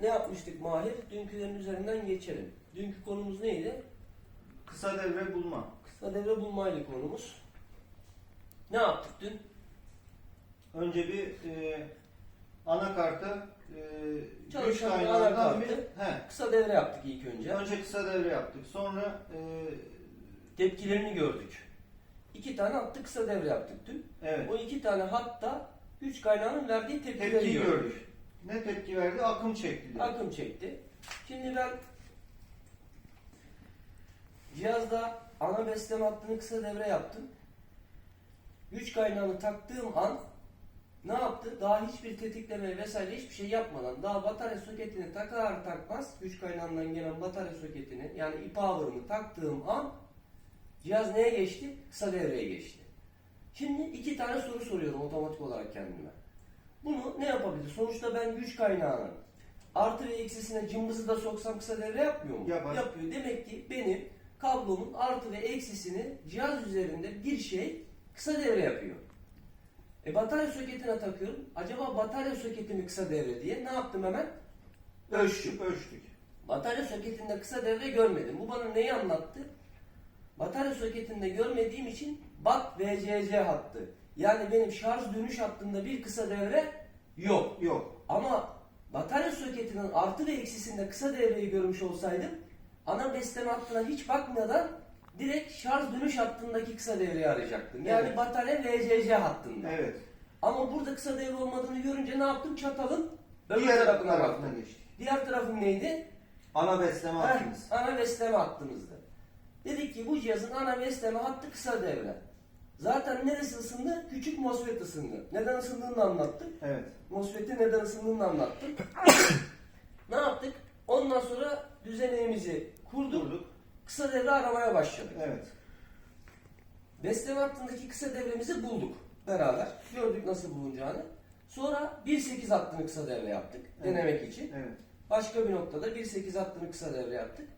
ne yapmıştık Mahir? Dünkülerin üzerinden geçelim. Dünkü konumuz neydi? Kısa devre bulma. Kısa devre bulmayla konumuz. Ne yaptık dün? Önce bir e, anakarta e, güç Çalışan bir kaynağından anakartı. bir he, Kısa devre yaptık ilk önce. önce kısa devre yaptık. Sonra e, Tepkilerini gördük. İki tane hattı kısa devre yaptık dün. evet O iki tane hatta güç kaynağının verdiği tepkileri tepki gördük. gördük. Ne tepki verdi? Akım çekti. diyor. Akım çekti. Şimdi ben cihazda ana besleme hattını kısa devre yaptım. Güç kaynağını taktığım an ne yaptı? Daha hiçbir tetikleme vesaire hiçbir şey yapmadan daha batarya soketini takar takmaz güç kaynağından gelen batarya soketini yani e-power'ını taktığım an cihaz neye geçti? Kısa devreye geçti. Şimdi iki tane soru soruyorum otomatik olarak kendime. Bunu ne yapabilir? Sonuçta ben güç kaynağının artı ve eksisine cımbızı da soksam kısa devre yapmıyor mu? Yapar. Yapıyor. Demek ki benim kablomun artı ve eksisini cihaz üzerinde bir şey kısa devre yapıyor. E batarya soketine takıyorum. Acaba batarya soketi mi kısa devre diye ne yaptım hemen? Ölçtüm. Ölçtük. Batarya soketinde kısa devre görmedim. Bu bana neyi anlattı? Batarya soketinde görmediğim için BAT VCC hattı. Yani benim şarj dönüş hattında bir kısa devre yok. Yok. Ama batarya soketinin artı ve eksisinde kısa devreyi görmüş olsaydım ana besleme hattına hiç bakmadan direkt şarj dönüş hattındaki kısa devreyi arayacaktım. Yani Evet. batarya VCC hattında. Evet. Ama burada kısa devre olmadığını görünce ne yaptım? Çatalın öbür Diğer tarafına baktım. geçtik. Diğer tarafın neydi? Ana besleme hattımız. ana besleme hattımızdı. Dedik ki bu cihazın ana besleme hattı kısa devre. Zaten neresi ısındı? Küçük MOSFET ısındı. Neden ısındığını anlattık. Evet. MOSFET'in neden ısındığını anlattım. ne yaptık? Ondan sonra düzeneğimizi kurduk. Durduk. Kısa devre aramaya başladık. Evet. Besleme hattındaki kısa devremizi bulduk beraber. Gördük nasıl bulunacağını. Sonra 1.8 hattını kısa devre yaptık Evet. denemek için. Evet. Başka bir noktada 1.8 hattını kısa devre yaptık.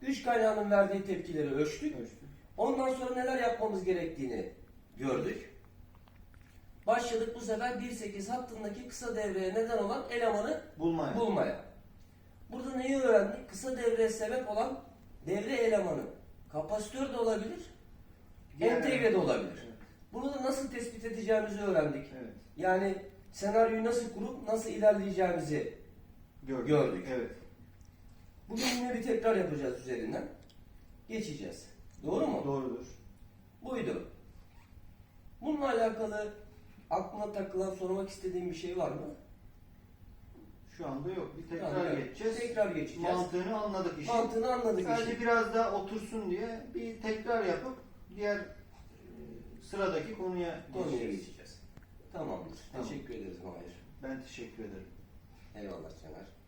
Güç kaynağının verdiği tepkileri ölçtük. Ölçtük. Ondan sonra neler yapmamız gerektiğini gördük. Başladık bu sefer 1.8 hattındaki kısa devreye neden olan elemanı Bulmaya. bulmaya. Burada neyi öğrendik? Kısa devreye sebep olan devre elemanı. Kapasitör de olabilir, Diğer- entegre de olabilir. Evet. Bunu da nasıl tespit edeceğimizi öğrendik. Evet. Yani senaryoyu nasıl kurup nasıl ilerleyeceğimizi Gördük. Gördük. Evet. bugün yine bir tekrar yapacağız üzerinden. Geçeceğiz. Doğru mu? Doğrudur. Alakalı aklına takılan sormak istediğin bir şey var mı? Şu anda yok. Bir tekrar evet. geçeceğiz. Tekrar geçeceğiz. Mantığını anladık işin. Mantığını anladık Sadece işin. biraz daha otursun diye bir tekrar yapıp diğer e, sıradaki konuya Konuya geçeceğiz. geçeceğiz. Tamamdır. Tamam. Teşekkür ederiz Mahir. Ben teşekkür ederim. Eyvallah Caner.